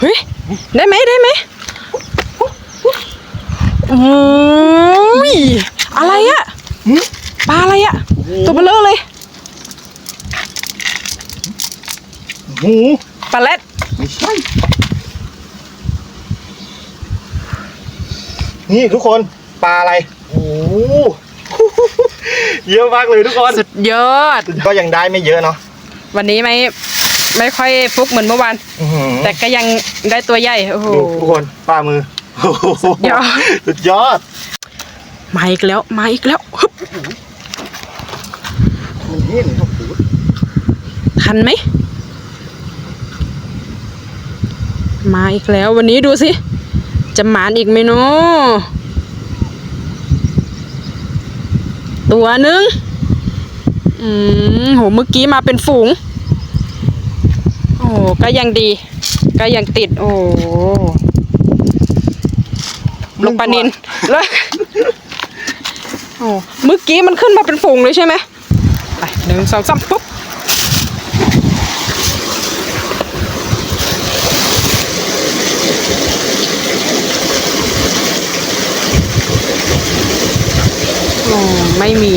เฮ้ยได้ไหมได้ไหมโอ้ยอะไรอะปลาอะไรอะตัวเบลอเลยหมูปลาเล็ดไม่ใช่นี่ทุกคนปลาอะไรโอ้โหเยอะมากเลยทุกคนสุดยอดก็ยังได้ไม่เยอะเนาะวันนี้ไม่ ไม่ค่อยฟุกเหมือนเมื่อวาน อื้อหือแต่ก็ยังได้ตัวใหญ่โอ้โห ดูทุกคนปลามือโอ้โหสุดยอด สุดยอด มาอีกแล้ว มาอีกแล้วฮึบมันเห็นโอ้โหทันไหม มาอีกแล้ววันนี้ดูสิ จะหมานอีกไหมเนาะตัวหนึ่งอืมโหเมื่อกี้มาเป็นฝูงโอ้โหก็ยังดี ก็ยังติด โอ้โหลงปลานินแล้วโอ้เมื่อกี้มันขึ้นมาเป็นฝูงเลยใช่ไหมไปหนึ่งสองสามปุ๊บโอ้ไม่มี